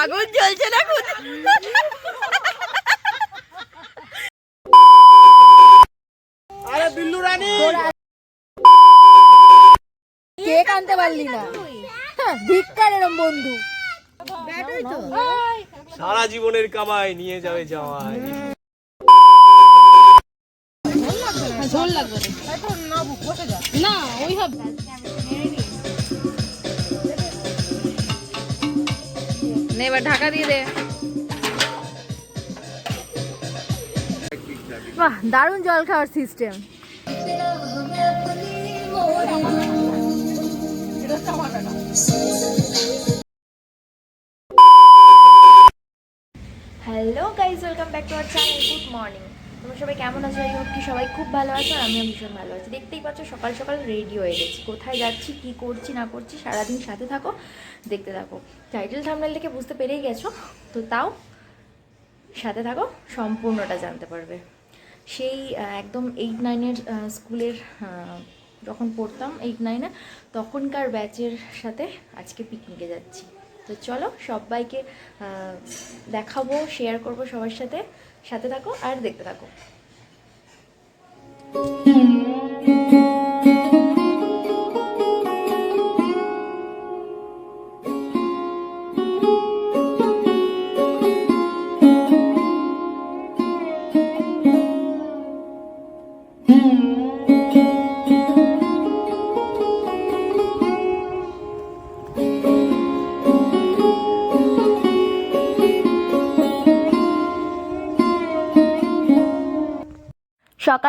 আগুন জ্বলছে না আরে বিল্লু রানী। কেক আনতে পারলি না। হ্যাঁ, ধিক্কার এরম বন্ধু। সারা জীবনের কামাই নিয়ে যাবে জামাই। নে এবার ঢাকা দিয়ে দে। বাহ, দারুণ জল খাওয়ার system hello guys welcome back to our channel good morning তোমরা সবাই কেমন আছো? এই হোক কি সবাই খুব ভালো আছো আর আমিও ভীষণ ভালো আছি। দেখতেই পাচ্ছ সকাল সকাল রেডি হয়ে গেছি। কোথায় যাচ্ছি, কি করছি, না করছি সারাদিন সাথে থাকো, দেখতে থাকো। টাইটেল থামনেল থেকে বুঝতে পেরেই গেছো, তো তাও সাথে থাকো, সম্পূর্ণটা জানতে পারবে। সেই একদম এইট নাইনের স্কুলের যখন পড়তাম এইট নাইনে তখনকার ব্যাচের সাথে আজকে পিকনিকে যাচ্ছি। তো চলো সবাইকে দেখাবো শেয়ার করব সবার সাথে। সাথে থাকো আর দেখতে থাকো।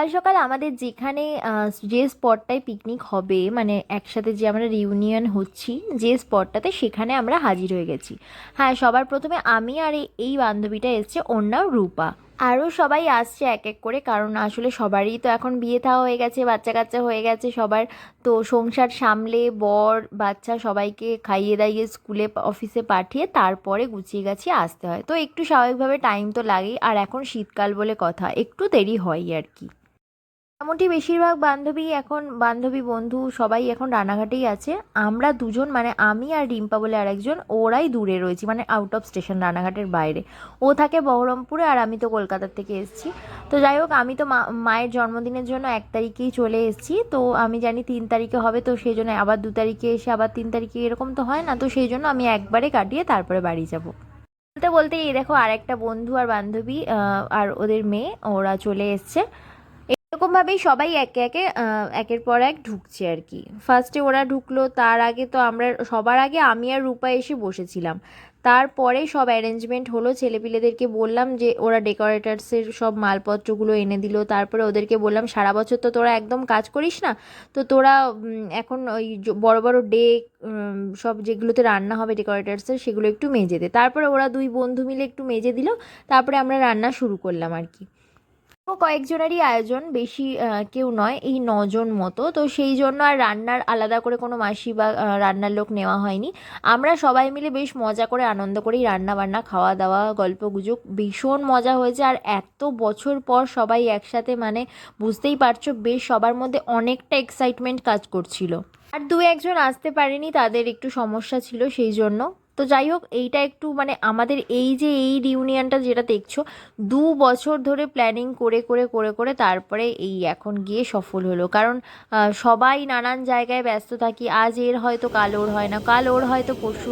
সকাল সকাল আমাদের যেখানে যে স্পটটায় পিকনিক হবে মানে একসাথে যে আমরা রিউনিয়ন হচ্ছি, যে স্পটটাতে সেখানে আমরা হাজির হয়ে গেছি। হ্যাঁ সবার প্রথমে আমি আর এই- বান্ধবীটা এসছে, ওর নাম রূপা। আরও সবাই আসছে এক এক করে, কারণ আসলে সবারই তো এখন বিয়ে থাওয়া হয়ে গেছে, বাচ্চা কাচ্চা হয়ে গেছে, সবার তো সংসার সামলে, বর, বাচ্চা সবাইকে খাইয়ে দাইয়ে স্কুলে, অফিসে পাঠিয়ে তারপরে গুছিয়ে গাছিয়ে আসতে হয়। তো একটু স্বাভাবিকভাবে টাইম তো লাগেই, আর এখন শীতকাল বলে কথা, একটু দেরি হয় আর কি। মোটামুটি বেশিরভাগ বান্ধবী এখন বান্ধবী বন্ধু সবাই এখন রানাঘাটেই আছে। আমরা দুজন মানে আমি আর রিম্পা বলে আরেকজন, ওরাই দূরে রয়েছি মানে আউট অফ স্টেশন রানাঘাটের বাইরে। ও থাকে বহরমপুরে আর আমি তো কলকাতার থেকে এসেছি। তো যাই হোক, আমি তো মায়ের জন্মদিনের জন্য এক তারিখেই চলে এসেছি। তো আমি জানি তিন তারিখে হবে, তো সেই জন্য আবার দু তারিখে এসে আবার তিন তারিখে এরকম তো হয় না, তো সেই জন্য আমি একবারে কাটিয়ে তারপরে বাড়ি যাব। বলতে বলতে এই দেখো আর একটা বন্ধু আর বান্ধবী আর ওদের মেয়ে, ওরা চলে এসছে। এরকমভাবেই সবাই একে একে একের পর এক ঢুকছে আর কি। ফার্স্টে ওরা ঢুকলো, তার আগে তো আমরা, সবার আগে আমি আর রূপা এসে বসেছিলাম। তারপরে সব অ্যারেঞ্জমেন্ট হলো, ছেলেপিলেদেরকে বললাম যে ওরা ডেকোরেটার্সের সব মালপত্রগুলো এনে দিল। তারপরে ওদেরকে বললাম, সারা বছর তো তোরা একদম কাজ করিস না, তো তোরা এখন ওই বড় বড় ডেক সব যেগুলোতে রান্না হবে ডেকোরেটার্সের সেগুলো একটু মেজে দে। তারপরে ওরা দুই বন্ধু মিলে একটু মেজে দিল, তারপরে আমরা রান্না শুরু করলাম আর কি। তো কয়েকজনেরই আয়োজন, বেশি কেউ নয়, এই নজন মতো। তো সেই জন্য আর রান্নার আলাদা করে কোনো মাসি বা রান্নার লোক নেওয়া হয়নি। আমরা সবাই মিলে বেশ মজা করে, আনন্দ করেই রান্না বান্না খাওয়া দাওয়া গল্প গুজব ভীষণ মজা হয়েছে। আর এত বছর পর সবাই একসাথে মানে বুঝতেই পারছ, বেশ সবার মধ্যে অনেকটা এক্সাইটমেন্ট কাজ করছিল। আর দু একজন আসতে পারেনি, তাদের একটু সমস্যা ছিল সেই জন্য। তো যাই হোক, এইটা একটু মানে আমাদের এই যে এই রিউনিয়নটা যেটা দেখছ, দু বছর ধরে প্ল্যানিং করে করে করে করে তারপরে এই এখন গিয়ে সফল হলো। কারণ সবাই নানান জায়গায় ব্যস্ত থাকি, আজ এর হয়তো, কাল ওর হয় না, কাল ওর হয়তো, পরশু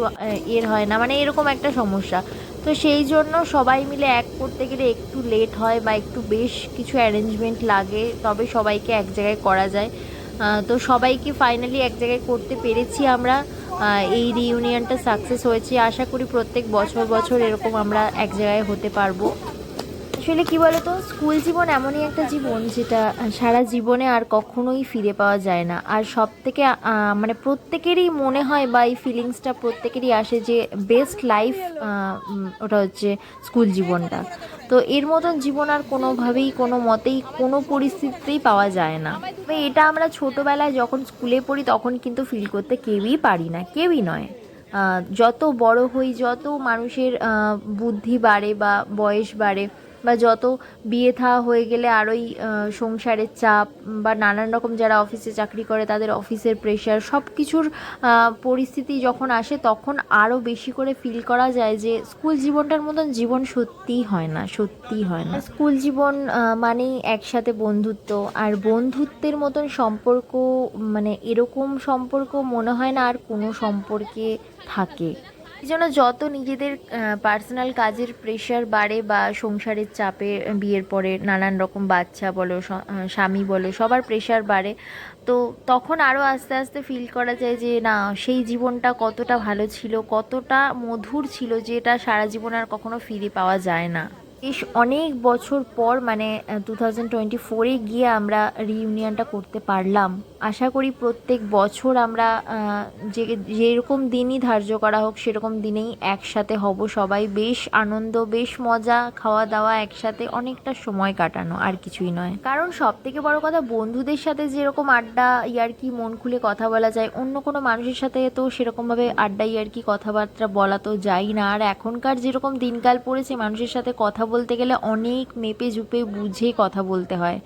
এর হয় না মানে এরকম একটা সমস্যা। তো সেই জন্য সবাই মিলে এক করতে গেলে একটু লেট হয় বা একটু বেশ কিছু অ্যারেঞ্জমেন্ট লাগে, তবে সবাইকে এক জায়গায় করা যায়। তো সবাইকে ফাইনালি এক জায়গায় করতে পেরেছি আমরা। এই রিউনিয়নটা সাকসেস হয়েছে। আশা করি প্রত্যেক বছর বছর এরকম আমরা এক জায়গায় হতে পারব। আসলে কি বলতো? স্কুল জীবন এমনই একটা জীবন যেটা সারা জীবনে আর কখনোই ফিরে পাওয়া যায় না। আর সব থেকে মানে প্রত্যেকেরই মনে হয় বা এই ফিলিংসটা প্রত্যেকেরই আসে যে বেস্ট লাইফ ওটা হচ্ছে স্কুল জীবনটা। তো এর মতন জীবন আর কোনোভাবেই, কোনো মতেই, কোনো পরিস্থিতিতেই পাওয়া যায় না। তবে এটা আমরা ছোটোবেলায় যখন স্কুলে পড়ি, তখন কিন্তু ফিল করতে কেউই পারি না, কেউই নয়। যত বড় হই, যত মানুষের বুদ্ধি বাড়ে বা বয়স বাড়ে বা যত বিয়ে থা হয়ে গেলে আরোই সংসারের চাপ বা নানান রকম যারা অফিসে চাকরি করে তাদের অফিসের প্রেশার সব কিছুর পরিস্থিতি যখন আসে তখন আরও বেশি করে ফিল করা যায় যে স্কুল জীবনটার মতন জীবন সত্যিই হয় না, সত্যিই হয় না। স্কুল জীবন মানেই একসাথে বন্ধুত্ব। আর বন্ধুত্বের মতন সম্পর্ক মানে এরকম সম্পর্ক মনে হয় না আর কোনো সম্পর্কে থাকে। এই জন্য যত নিজেদের পার্সোনাল কাজের প্রেশার বাড়ে বা সংসারের চাপে বিয়ের পরে নানান রকম বাচ্চা বলো স্বামী বলো, সবার প্রেশার বাড়ে, তো তখন আরও আস্তে আস্তে ফিল করা যায় যে, না, সেই জীবনটা কতটা ভালো ছিল, কতটা মধুর ছিল, যেটা সারা জীবন আর কখনো ফিরে পাওয়া যায় না। বেশ অনেক বছর পর মানে টু থাউজেন্ড টোয়েন্টি ফোরে গিয়ে আমরা রিইউনিয়নটা করতে পারলাম। আশা করি প্রত্যেক বছর আমরা যে, যেরকম দিনই ধার্য করা হোক, সেরকম দিনেই একসাথে হব সবাই। বেশ আনন্দ, বেশ মজা খাওয়া দাওয়া একসাথে অনেকটা সময় কাটানো, আর কিছুই নয়। কারণ সব থেকে বড় কথা, বন্ধুদের সাথে যেরকম আড্ডা, ইয়ার্কি, মন খুলে কথা বলা যায়, অন্য কোনো মানুষের সাথে তো সেরকমভাবে আড্ডা, ইয়ার্কি, কথাবার্তা বলা তো যায় না। আর এখনকার যেরকম দিনকাল পড়েছে, মানুষের সাথে কথা বলতে গেলে অনেক মেপে জুপে বুঝে কথা বলতে হয়।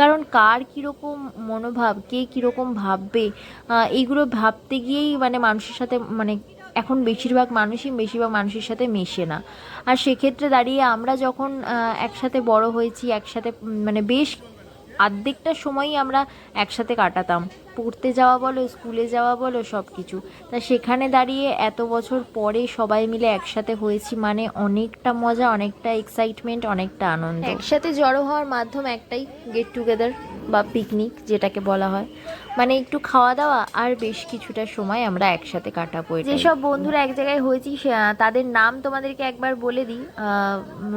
কারণ কার কীরকম মনোভাব, কে কীরকম ভাববে এইগুলো ভাবতে গিয়েই মানে মানুষের সাথে মানে এখন বেশিরভাগ মানুষই বেশিরভাগ মানুষের সাথে মেশে না। আর সেক্ষেত্রে দাঁড়িয়ে আমরা যখন একসাথে বড় হয়েছি, একসাথে মানে বেশ আর্ধেকটা সময়ই আমরা একসাথে কাটাতাম। পড়তে যাওয়া বলো স্কুলে যাওয়া বলো সব কিছু তা সেখানে দাঁড়িয়ে এত বছর পরে সবাই মিলে একসাথে হয়েছি মানে অনেকটা মজা অনেকটা এক্সাইটমেন্ট অনেকটা আনন্দ। একসাথে জড়ো হওয়ার মাধ্যম একটাই গেট টুগেদার বা পিকনিক যেটাকে বলা হয়। মানে একটু খাওয়া দাওয়া আর বেশ কিছুটা সময় আমরা একসাথে কাটাবো যেসব বন্ধুরা এক জায়গায় হয়েছি সে- তাদের নাম তোমাদেরকে একবার বলে দিই।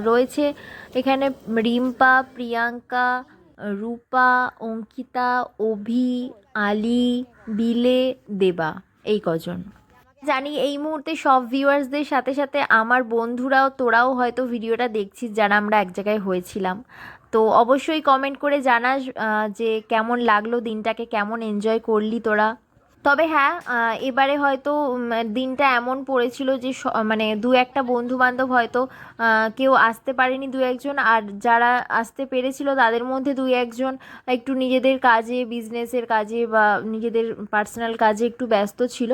রয়েছে এখানে রিম্পা প্রিয়াঙ্কা রূপা, অঙ্কিতা, অভি, আলি, বিলে, দেবা, এই কজন। জানি এই মুহূর্তে সব ভিউয়ার্সদের সাথে সাথে আমার বন্ধুরাও, তোরাও হয়তো ভিডিওটা দেখছিস যারা আমরা এক জায়গায় হয়েছিলাম। তো অবশ্যই কমেন্ট করে জানাস যে কেমন লাগল দিনটাকে, কেমন এনজয় করলি তোরা। তবে হ্যাঁ এবারে হয়তো দিনটা এমন পড়েছিল যে মানে দু একটা বন্ধু বান্ধব হয়তো কেউ আসতে পারেনি দু একজন। আর যারা আসতে পেরেছিল তাদের মধ্যে দুই একজন একটু নিজেদের কাজে বিজনেসের কাজে বা নিজেদের পার্সোনাল কাজে একটু ব্যস্ত ছিল।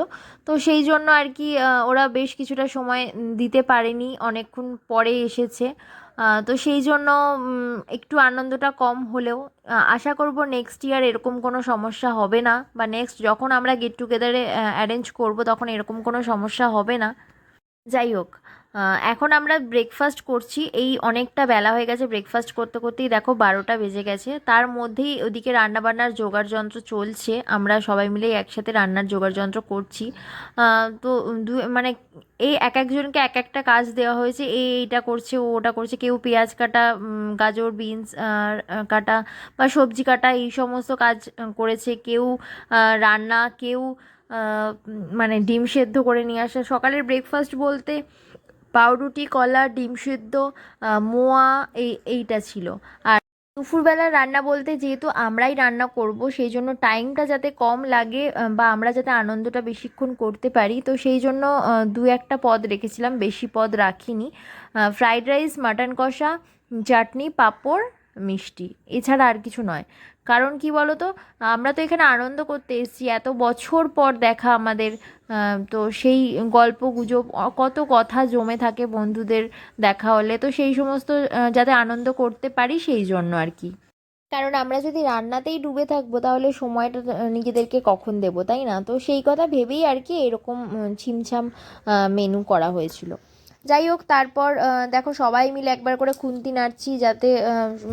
তো সেই জন্য আর কি ওরা বেশ কিছুটা সময় দিতে পারেনি, অনেকক্ষণ পরে এসেছে। তো সেই জন্য একটু আনন্দটা কম হলেও আশা করব নেক্সট ইয়ার এরকম কোনো সমস্যা হবে না, বা নেক্সট যখন আমরা গেট টুগেদারে অ্যারেঞ্জ করব তখন এরকম কোনো সমস্যা হবে না। যাই হোক এখন আমরা ব্রেকফাস্ট করছি। এই অনেকটা বেলা হয়ে গেছে ব্রেকফাস্ট করতে করতেই দেখো বারোটা বেজে গেছে। তার মধ্যেই ওদিকে রান্নাবান্নার জোগাড় যন্ত্র চলছে। আমরা সবাই মিলে একসাথে রান্নার জোগাড় যন্ত্র করছি তো মানে এই এক একজনকে এক একটা কাজ দেওয়া হয়েছে। এই এইটা করছে, ও ওটা করছে। কেউ পেঁয়াজ কাটা গাজর, বিনস কাটা বা সবজি কাটা এই সমস্ত কাজ করেছে। কেউ রান্না, কেউ মানে ডিম সেদ্ধ করে নিয়ে আসা। সকালের ব্রেকফাস্ট বলতে পাউরুটি, কলা, ডিম সেদ্ধ মোয়া, এই, এইটা ছিল। আর দুপুরবেলা রান্না বলতে যেহেতু আমরাই রান্না করব, সেই জন্য টাইমটা যাতে কম লাগে বা আমরা যাতে আনন্দটা বেশিক্ষণ করতে পারি, তো সেই জন্য দু একটা পদ রেখেছিলাম, বেশি পদ রাখিনি। ফ্রাইড রাইস, মাটন কষা, চাটনি, পাঁপড়, মিষ্টি। এছাড়া আর কিছু নয়। কারণ কি বলো তো আমরা তো এখানে আনন্দ করতে এসেছি। এত বছর পর দেখা আমাদের তো সেই গল্প গুজব কত কথা জমে থাকে বন্ধুদের দেখা হলে। তো সেই সমস্ত যাতে আনন্দ করতে পারি সেই জন্য আর কি। কারণ আমরা যদি রান্নাতেই ডুবে থাকব, তাহলে সময়টা নিজেদেরকে কখন দেবো, তাই না? তো সেই কথা ভেবেই আর কি এরকম ছিমছাম মেনু করা হয়েছিল। যাই হোক, তারপর দেখো সবাই মিলে একবার করে খুন্তি নাড়ছি যাতে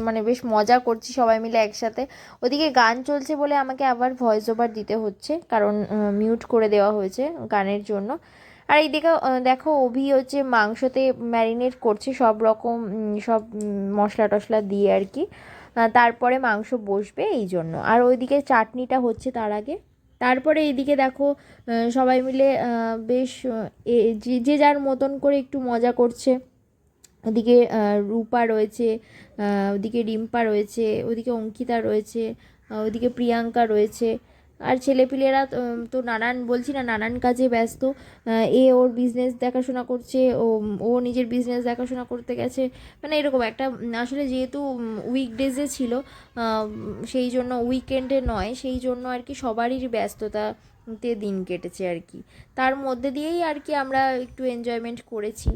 মানে বেশ মজা করছি সবাই মিলে একসাথে। ওদিকে গান চলছে বলে আমাকে আবার ভয়েস ওভার দিতে হচ্ছে, কারণ মিউট করে দেওয়া হয়েছে গানের জন্য। আর এইদিকে দেখো অভি হচ্ছে মাংসতে ম্যারিনেট করছে সব রকম সব মশলা টশলা দিয়ে আর কি। তারপরে মাংস বসবে এই জন্য। আর ওইদিকে চাটনিটা হচ্ছে তার আগে। তারপরে এদিকে দেখো সবাই মিলে বেশ যে যার মতন করে একটু মজা করছে। ওদিকে রূপা রয়েছে ওদিকে রিম্পা রয়েছে, ওদিকে অঙ্কিতা রয়েছে ওদিকে প্রিয়াঙ্কা রয়েছে। আর ছেলেপিলেরা তো নানান, বলছি না নানান কাজে ব্যস্ত এ ওর বিজনেস দেখাশোনা করছে, ও ও নিজের বিজনেস দেখাশোনা করতে গেছে মানে এরকম একটা আসলে যেহেতু উইকডেজে ছিল সেই জন্য উইকেন্ডে নয়, সেই জন্য আর কি সবারই ব্যস্ততাতে দিন কেটেছে আর কি। তার মধ্যে দিয়েই আর কি আমরা একটু এনজয়মেন্ট করেছি।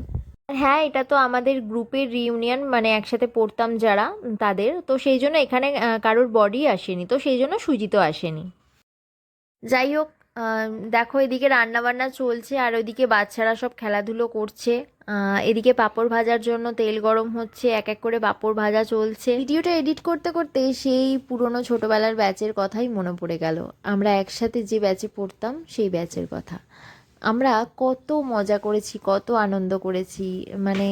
হ্যাঁ এটা তো আমাদের গ্রুপের রিউনিয়ন মানে একসাথে পড়তাম যারা, তাদের, তো সেই জন্য এখানে কারোর বডি আসেনি, তো সেই জন্য সুজিত আসেনি। যাই হোক দেখো এদিকে রান্না বান্না চলছে আর ওইদিকে বাচ্চারা সব খেলাধুলো করছে। এদিকে পাঁপড় ভাজার জন্য তেল গরম হচ্ছে, এক এক করে পাঁপড় ভাজা চলছে। ভিডিওটা এডিট করতে করতে সেই পুরনো ছোটোবেলার ব্যাচের কথাই মনে পড়ে গেল। আমরা একসাথে যে ব্যাচে পড়তাম সেই ব্যাচের কথা। আমরা কত মজা করেছি, কত আনন্দ করেছি মানে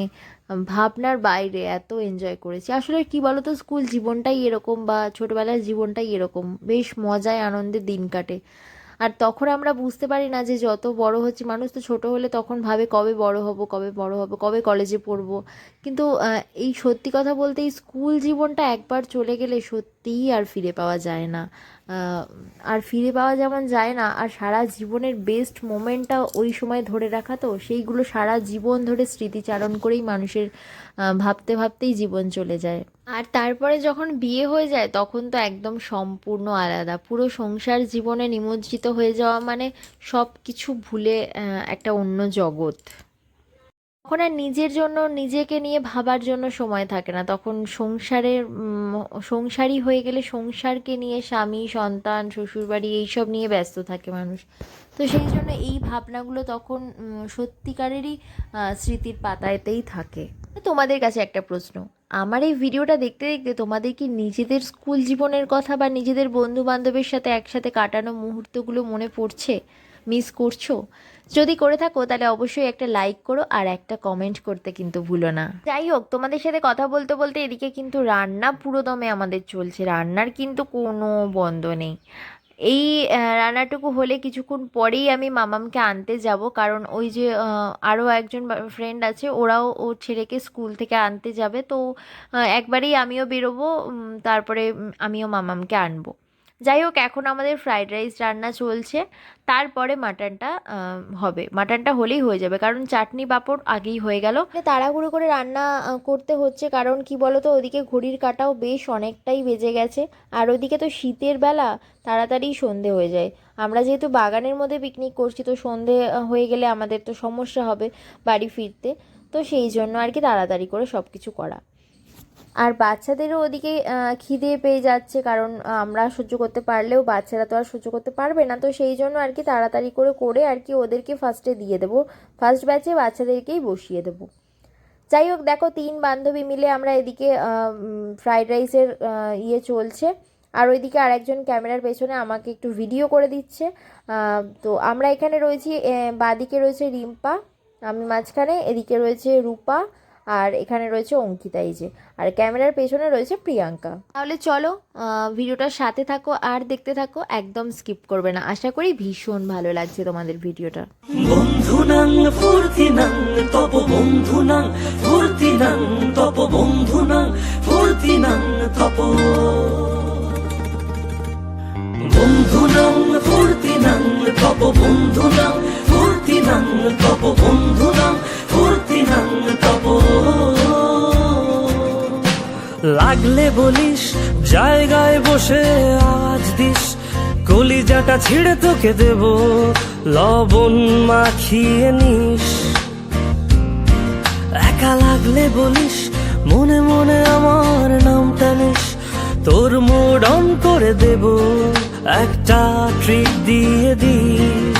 ভাবনার বাইরে এত এনজয় করেছি। আসলে কি বলতো, স্কুল জীবনটাই এরকম বা ছোটবেলার জীবনটাই এরকম। বেশ মজায় আনন্দে দিন কাটে। আর তখন আমরা বুঝতে পারি না যে যত বড় হচ্ছে, মানুষ তো ছোট হলে তখন ভাবে কবে বড় হব, কবে বড় হব, কবে কলেজে পড়ব। কিন্তু এই সত্যি কথা বলতে এই স্কুল জীবনটা একবার চলে গেলে সত্যিই আর ফিরে পাওয়া যায় না। আর ফিরে পাওয়া যেমন যায় না, আর সারা জীবনের বেস্ট মোমেন্টটা ওই সময় ধরে রাখা তো, সেইগুলো সারা জীবন ধরে স্মৃতিচারণ করেই মানুষের ভাবতে ভাবতেই জীবন চলে যায়। আর তারপরে যখন বিয়ে হয়ে যায়, তখন তো একদম সম্পূর্ণ আলাদা, পুরো সংসার জীবনে নিমজ্জিত হয়ে যাওয়া মানে সব কিছু ভুলে একটা অন্য জগৎ। তখন আর নিজের জন্য নিজেকে নিয়ে ভাবার জন্য সময় থাকে না। তখন সংসারের উম, সংসারই হয়ে গেলে সংসারকে নিয়ে স্বামী সন্তান শ্বশুরবাড়ি এইসব নিয়ে ব্যস্ত থাকে মানুষ। তো সেই জন্য এই ভাবনাগুলো তখন সত্যিকারেরই স্মৃতির পাতায়তেই থাকে। তোমাদের কাছে একটা প্রশ্ন। আমার এই ভিডিওটা দেখতে দেখতে তোমাদের কি নিজেদের স্কুল জীবনের কথা বা নিজেদের বন্ধু বান্ধবের সাথে একসাথে কাটানো মুহূর্তগুলো মনে পড়ছে? মিস করছ? যদি করে থাকো, তাহলে অবশ্যই একটা লাইক করো আর একটা কমেন্ট করতে কিন্তু ভুলো না। যাই হোক, তোমাদের সাথে কথা বলতে বলতে এদিকে কিন্তু রান্না পুরো দমে আমাদের চলছে। রান্নার কিন্তু কোনো বন্ধ নেই। এই রান্নাটুকু হলে কিছুক্ষণ পরেই আমি মামামকে আনতে যাব। কারণ ওই যে আরও একজন ফ্রেন্ড আছে, ওরাও ওর ছেলেকে স্কুল থেকে আনতে যাবে। তো একবারেই আমিও বেরোবো তারপরে আমিও মামামকে আনব। যাই হোক এখন আমাদের ফ্রাইড রাইস রান্না চলছে। তারপরে মাটনটা হবে। মাটনটা হলেই হয়ে যাবে, কারণ চাটনি পাঁপড় আগেই হয়ে গেল। তাড়াহুড়ো করে রান্না করতে হচ্ছে, কারণ কি বলতো, ওদিকে ঘড়ির কাটাও বেশ অনেকটাই বেজে গেছে। আর ওদিকে তো শীতের বেলা তাড়াতাড়ি সন্ধে হয়ে যায়। আমরা যেহেতু বাগানের মধ্যে পিকনিক করছি, তো সন্ধে হয়ে গেলে আমাদের তো সমস্যা হবে বাড়ি ফিরতে। তো সেই জন্য আর কি তাড়াতাড়ি করে সব কিছু করা। আর বাচ্চাদেরও ওদিকে খিদে পেয়ে যাচ্ছে কারণ আমরা সহ্য করতে পারলেও বাচ্চারা তো আর সহ্য করতে পারবে না। তো সেই জন্য আর কি তাড়াতাড়ি করে করে আর কি ওদেরকে ফার্স্টে দিয়ে দেবো। ফার্স্ট ব্যাচে বাচ্চাদেরকেই বসিয়ে দেবো। যাই হোক, দেখো তিন বান্ধবী মিলে আমরা এদিকে ফ্রাইড রাইসের ইয়ে চলছে। আর ওইদিকে আরেকজন ক্যামেরার পেছনে আমাকে একটু ভিডিও করে দিচ্ছে। তো আমরা এখানে রয়েছি বাদিকে রয়েছে রিম্পা, আমি মাঝখানে, এদিকে রয়েছে রূপা আর এখানে রয়েছে অঙ্কিতা এই যে। আর ক্যামেরার পেছনে রয়েছে প্রিয়াঙ্কা। তাহলে চলো ভিডিওটার সাথে থাকো আর দেখতে থাকো একদম স্কিপ করবে না। আশা করি ভীষণ ভালো লাগছে তোমাদের ভিডিওটা। বন্ধুনাং ফুর্তিনাং তপ বন্ধুনাং ফুর্তিনাং তপ বন্ধুনাং ফুর্তিনাং তপ। বন্ধুনাং ফুর্তিনাং তপ বন্ধুনাং ফুর্তিনাং তপ বন্ধুনাং ফুর্তিনাং তপ। লাগলে বলিস, জায়গায় বসে আওয়াজ দিস, কলিজাটা ছিঁড়ে তোকে দেব, লবণ মাখিয়ে নিস। একা লাগলে বলিস, মনে মনে আমার নামটা নিস, তোর মোড অন করে দেব, একটা ট্রিক দিয়ে দিস।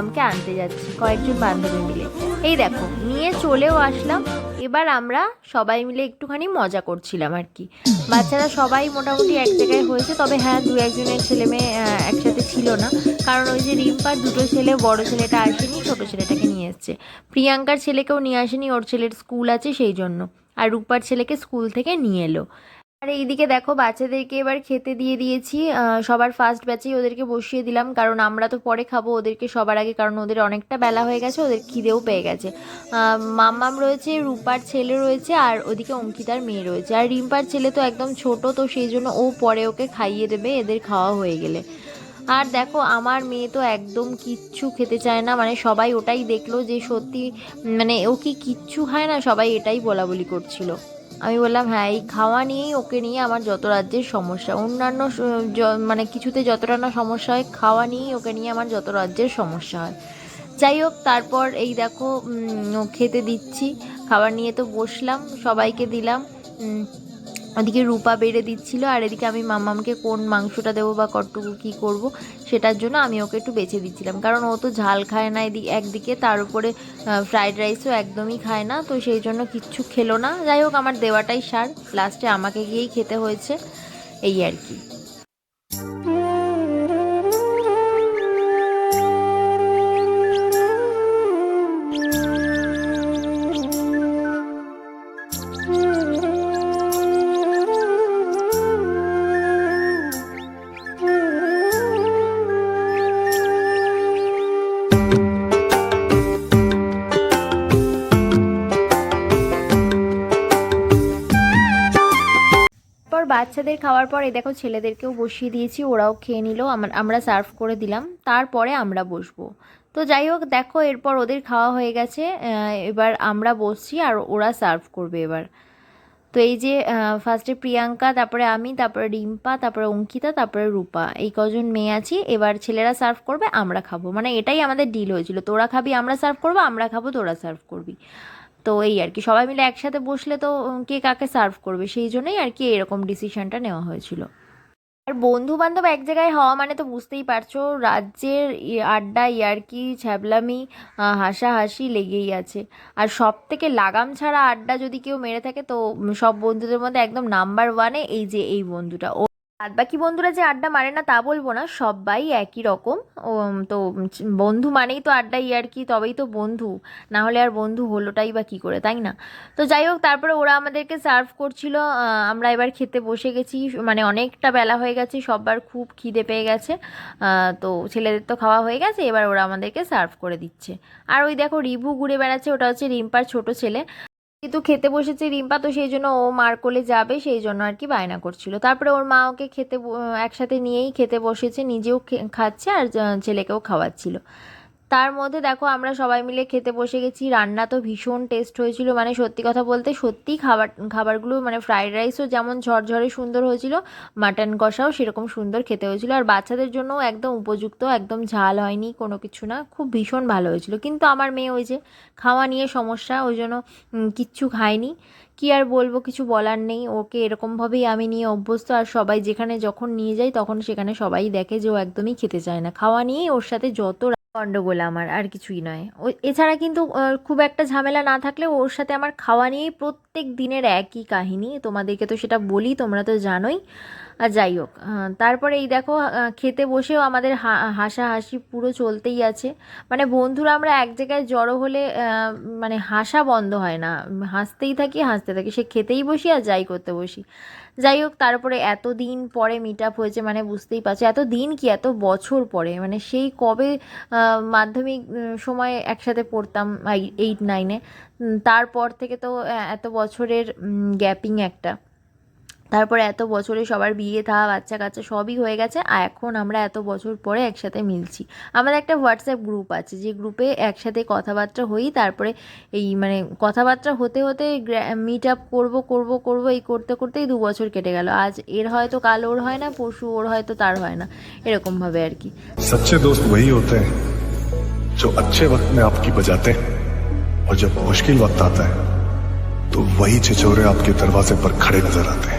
মামামকে আনতে যাচ্ছি, কয়েকজন বান্ধবী মিলে। এই দেখো, নিয়ে চলেও আসলাম। এবার আমরা সবাই মিলে একটুখানি মজা করছিলাম আর কি। বাচ্চারা সবাই মোটামুটি এক জায়গায় হয়েছে, তবে হ্যাঁ দু একজনের ছেলে মেয়ে একসাথে ছিল না। কারণ ওই যে রিম্পার দুটো ছেলে, বড় ছেলেটা আসেনি, ছোট ছেলেটাকে নিয়ে এসছে। প্রিয়াঙ্কার ছেলেকেও নিয়ে আসেনি, ওর ছেলের স্কুল আছে সেই জন্য। আর রূপার ছেলেকে স্কুল থেকে নিয়ে এলো। আর এইদিকে দেখো, বাচ্চাদেরকে এবার খেতে দিয়ে দিয়েছি। সবার ফার্স্ট ব্যাচেই ওদেরকে বসিয়ে দিলাম, কারণ আমরা তো পরে খাব ওদেরকে সবার আগে, কারণ ওদের অনেকটা বেলা হয়ে গেছে, ওদের খিদেও পেয়ে গেছে। মাম্মাম রয়েছে, রূপার ছেলে রয়েছে, আর ওদিকে অঙ্কিতার মেয়ে রয়েছে। আর রিম্পার ছেলে তো একদম ছোট, তো সেই জন্য ও পরে ওকে খাইয়ে দেবে, এদের খাওয়া হয়ে গেলে। আর দেখো, আমার মেয়ে তো একদম কিচ্ছু খেতে চায় না মানে সবাই ওটাই দেখল যে সত্যি মানে ও কি কিচ্ছু খায় না, সবাই এটাই বলা বলি করছিল। আমি বললাম হ্যাঁ এই খাওয়া নিয়েই ওকে নিয়ে আমার যত রাজ্যের সমস্যা, অন্যান্য মানে কিছুতে যতটা না সমস্যা হয়, খাওয়া নিয়েই ওকে নিয়ে আমার যত রাজ্যের সমস্যা হয়। যাই হোক, তারপর এই দেখো খেতে দিচ্ছি, খাবার নিয়ে তো বসলাম, সবাইকে দিলাম ওদিকে রূপা বেড়ে দিচ্ছিল, আর এদিকে আমি মামামকে কোন মাংসটা দেবো বা কতটুকু কী করব সেটার জন্য আমি ওকে একটু বেছে দিচ্ছিলাম। কারণ ও তো ঝাল খায় না এদিকে একদিকে তার উপরে ফ্রাইড রাইসও একদমই খায় না, তো সেই জন্য কিচ্ছু খেলো না। যাই হোক, আমার দেওয়াটাই সার। লাস্টে আমাকে গিয়েই খেতে হয়েছে, এই আর কি। খাওয়ার পর দেখো ছেলেদেরকেও বসিয়ে দিয়েছি, ওরাও খেয়ে নিল আমার আমরা সার্ভ করে দিলাম, তারপরে আমরা বসবো। তো যাই হোক, দেখো এরপর ওদের খাওয়া হয়ে গেছে এবার আমরা বসছি আর ওরা সার্ভ করবে এবার। তো এই যে ফার্স্টে প্রিয়াঙ্কা, তারপরে আমি, তারপরে রিম্পা, তারপরে অঙ্কিতা, তারপরে রূপা, এই কজন মেয়ে আছি, এবার ছেলেরা সার্ভ করবে, আমরা খাব। মানে এটাই আমাদের ডিল হয়েছিল, তোরা খাবি, আমরা সার্ভ করব, আমরা খাব, তোরা সার্ভ করবি। তো এই আর কি, সবাই মিলে একসাথে বসলে তো কে কাকে সার্ভ করবে, সেই জন্যই আর কি এরকম ডিসিশনটা নেওয়া হয়েছিল। আর বন্ধু বান্ধব এক জায়গায় হওয়া মানে তো বুঝতেই পারছ, রাজ্যের আড্ডা, ইয়ার্কি, ছ্যাবলামি হাসাহাসি লেগেই আছে। আর সব থেকে লাগাম ছাড়া আড্ডা যদি কেউ মেরে থাকে তো সব বন্ধুদের মধ্যে একদম নাম্বার ওয়ানে এই যে, এই বন্ধুটা। বাদ বাকি বন্ধুরা যে আড্ডা মারে না তা বলব না সবাই একই রকম। তো বন্ধু মানেই তো আড্ডা ইয়ার্কি তবেই তো বন্ধু। না হলে আর বন্ধু হলোটাই বা কী করে, তাই না? তো যাই হোক, তারপরে ওরা আমাদেরকে সার্ভ করছিল আমরা এবার খেতে বসে গেছি মানে অনেকটা বেলা হয়ে গেছে সবার খুব খিদে পেয়ে গেছে। তো ছেলেদের তো খাওয়া হয়ে গেছে, এবার ওরা আমাদেরকে সার্ভ করে দিচ্ছে। আর ওই দেখো, রিভু ঘুরে বেড়াচ্ছে, ওটা হচ্ছে রিম্পার ছোট ছেলে। কিন্তু খেতে বসেছে রিম্পা, তো সেই জন্য ও মার কোলে যাবে, সেই জন্য আর কি বায়না করছিল। তারপরে ওর মা ওকে খেতে একসাথে নিয়েই খেতে বসেছে, নিজেও খাচ্ছে আর ছেলেকেও খাওয়াচ্ছিল। তার মধ্যে দেখো আমরা সবাই মিলে খেতে বসে গেছি। রান্না তো ভীষণ টেস্ট হয়েছিল। মানে সত্যি কথা বলতে সত্যি খাবার, খাবারগুলো মানে ফ্রাইড রাইসও যেমন ঝরঝরে সুন্দর হয়েছিল মাটন কষাও সেরকম সুন্দর খেতে হয়েছিল। আর বাচ্চাদের জন্য একদম উপযুক্ত, একদম ঝাল হয়নি কোনো কিছু না। খুব ভীষণ ভালো হয়েছিল। কিন্তু আমার মেয়ে ওই যে খাওয়া নিয়ে সমস্যা, ওই জন্য কিচ্ছু খায়নি। কি আর বলব, কিছু বলার নেই। ওকে এরকমভাবেই আমি নিয়ে অভ্যস্ত। আর সবাই যেখানে যখন নিয়ে যাই, তখন সেখানে সবাই দেখে যে ও একদমই খেতে চায় না। খাওয়া নিয়েই ওর সাথে যত গন্ডগোল আমার, আর কিছুই নয়। ও, এছাড়া কিন্তু খুব একটা ঝামেলা না থাকলে ওর সাথে আমার খাওয়া নিয়েই প্রত্যেক দিনের একই কাহিনী। তোমাদেরকে তো সেটা বলি, তোমরা তো জানোই। আর যাই হোক তারপরে এই দেখো খেতে বসেও আমাদের হাসাহাসি পুরো চলতেই আছে। মানে বন্ধুরা আমরা এক জায়গায় জড়ো হলে মানে হাসা বন্ধ হয় না। হাসতেই থাকি, হাসতে থাকি। সে খেতেই বসি আর যাই করতে বসি। যাই হোক তারপরে এত দিন পরে মিট আপ হয়েছে মানে বুঝতেই পারছে। এত দিন কি, এত বছর পরে? মানে সেই কবে মাধ্যমিক সময়ে একসাথে পড়তাম এইট নাইনে তারপর থেকে তো এত বছরের গ্যাপিং একটা। তারপরে এত বছরে সবার বিয়ে থা বাচ্চা কাচ্চা সবই হয়ে গেছে আর এখন আমরা এত বছর পরে একসাথে মিলছি আমাদের একটা হোয়াটসঅ্যাপ গ্রুপ আছে যে গ্রুপে একসাথে কথাবার্তা হই তারপরে এই মানে কথাবার্তা হতে হতে মিট আপ করবো করবো করবো এই করতে করতেই দু বছর কেটে গেল আজ এর হয়তো কাল ওর হয় না পরশু ওর হয়তো তার হয় না এরকমভাবে আর কি सच्चे दोस्त वही होते हैं जो अच्छे वक्त में आपकी बजाते हैं और जब मुश्किल वक्त आता है तो वही छिछोरे आपके दरवाजे पर खड़े नजर आते हैं लोगों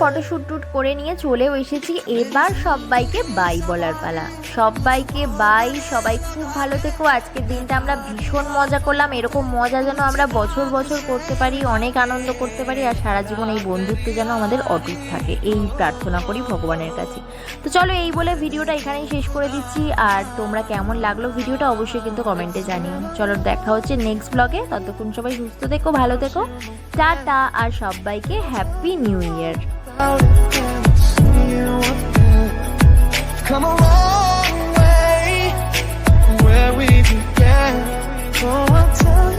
ফটোশ্যুট টুট করে নিয়ে চলেও এসেছি। এবার সবাইকে বাই বলার পালা। সবাইকে বাই সবাই খুব ভালো থেকো। আজকের দিনটা আমরা ভীষণ মজা করলাম। এরকম মজা যেন আমরা বছর বছর করতে পারি, অনেক আনন্দ করতে পারি, আর সারা জীবন এই বন্ধুত্বে যেন আমাদের অটুট থাকে। এই প্রার্থনা করি ভগবানের কাছে। তো চলো এই বলে ভিডিওটা এখানেই শেষ করে দিচ্ছি। আর তোমরা কেমন লাগল ভিডিওটা অবশ্যই কিন্তু কমেন্টে জানিও। চলো দেখা হচ্ছে নেক্সট ব্লগে ততক্ষণ সবাই সুস্থ থেকো, ভালো থেকো। টাটা, আর সবাইকে happy new year Come a long way where we began. Oh, I'll tell